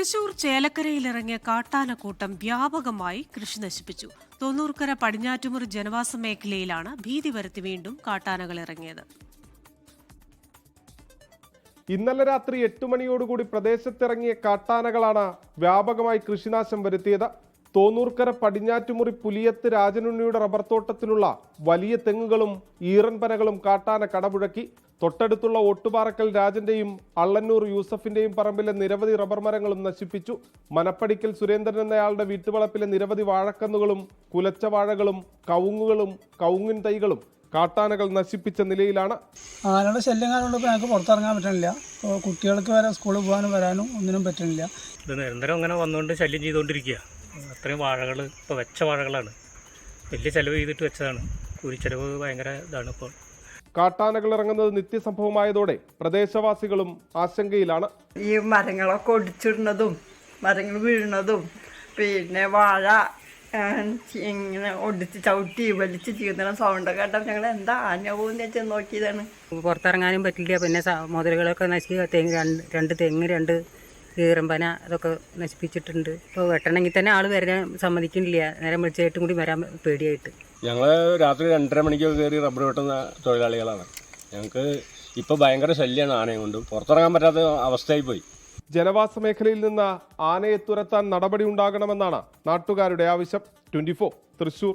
തൃശൂർ ചേലക്കരയിലിറങ്ങിയ കാട്ടാനക്കൂട്ടം വ്യാപകമായി കൃഷി നശിപ്പിച്ചു. തൊണ്ണൂർക്കര പടിഞ്ഞാറ്റുമുറി ജനവാസ മേഖലയിലാണ് ഭീതി വരുത്തി വീണ്ടും കാട്ടാനകൾ ഇറങ്ങിയത്. ഇന്നലെ രാത്രി എട്ട് മണിയോടുകൂടി പ്രദേശത്തിറങ്ങിയ കാട്ടാനകളാണ് വ്യാപകമായി കൃഷിനാശം വരുത്തിയത്. തോന്നൂർക്കര പടിഞ്ഞാറ്റുമുറി പുലിയത്ത് രാജനുണ്ണിയുടെ റബ്ബർ തോട്ടത്തിലുള്ള വലിയ തെങ്ങുകളും ഈറൻപനകളും കാട്ടാന കടപുഴക്കി. തൊട്ടടുത്തുള്ള ഒട്ടുപാറക്കൽ രാജന്റെയും അള്ളന്നൂർ യൂസഫിന്റെയും പറമ്പിലെ നിരവധി റബ്ബർ മരങ്ങളും നശിപ്പിച്ചു. മനപ്പടിക്കൽ സുരേന്ദ്രൻ എന്നയാളുടെ വീട്ടുവളപ്പിലെ നിരവധി വാഴക്കന്നുകളും കുലച്ച വാഴകളും കവുങ്ങുകളും കവുങ്ങിൻ തൈകളും കാട്ടാനകൾ നശിപ്പിച്ച നിലയിലാണ്. ആനയുടെ ശല്യം കാരണം ഇപ്പോൾ ഞങ്ങൾക്ക് പുറത്തിറങ്ങാൻ പറ്റണില്ല. കുട്ടികൾക്ക് വരെ സ്കൂളിൽ പോകാനും വരാനും ഒന്നിനും പറ്റണില്ല. ഇത് നിരന്തരം അങ്ങനെ വന്നുകൊണ്ട് ശല്യം ചെയ്തുകൊണ്ടിരിക്കുക അത്രയും വാഴകൾ ഇപ്പോൾ വെച്ച വാഴകളാണ്. വലിയ ചിലവ് ചെയ്തിട്ട് വെച്ചതാണ്. കൂലിച്ചെലവ് ഭയങ്കര ഇതാണ് ഇപ്പോൾ കാട്ടാനകൾ ഇറങ്ങുന്നത് നിത്യസംഭവമായതോടെ പ്രദേശവാസികളും ആശങ്കയിലാണ്. ഈ മരങ്ങളൊക്കെ ഒടിച്ചിടുന്നതും മരങ്ങൾ വീഴുന്നതും പിന്നെ വാഴ ഇങ്ങനെ ഒടിച്ച് ചവിട്ടി വലിച്ച് ചീന്തണ സൗണ്ട് കേട്ടപ്പോൾ ഞങ്ങൾ എന്താ ആന പോകുന്ന വെച്ച് നോക്കിയതാണ്. പുറത്തിറങ്ങാനും പറ്റില്ല. പിന്നെ മുതലുകളൊക്കെ നശിക്കുക തെങ്ങ് രണ്ട് രണ്ട് തെങ്ങ് രണ്ട് ഈറമ്പന അതൊക്കെ നശിപ്പിച്ചിട്ടുണ്ട്. ഇപ്പോൾ വെട്ടണമെങ്കിൽ തന്നെ ആൾ വരാൻ സമ്മതിക്കുന്നില്ല. നേരം വിളിച്ചായിട്ടും കൂടി വരാൻ പേടിയായിട്ട്. ഞങ്ങൾ രാത്രി രണ്ടര മണിക്കൊക്കെ കയറി റബ്ബർ വെട്ടുന്ന തൊഴിലാളികളാണ്. ഞങ്ങൾക്ക് ഇപ്പോൾ ഭയങ്കര ശല്യമാണ് ആനയെ കൊണ്ട്. പുറത്തിറങ്ങാൻ പറ്റാത്ത അവസ്ഥയായി പോയി. ജനവാസ മേഖലയിൽ നിന്ന് ആനയെ തുരത്താൻ നടപടി ഉണ്ടാകണമെന്നാണ് നാട്ടുകാരുടെ ആവശ്യം. ട്വന്റി തൃശൂർ.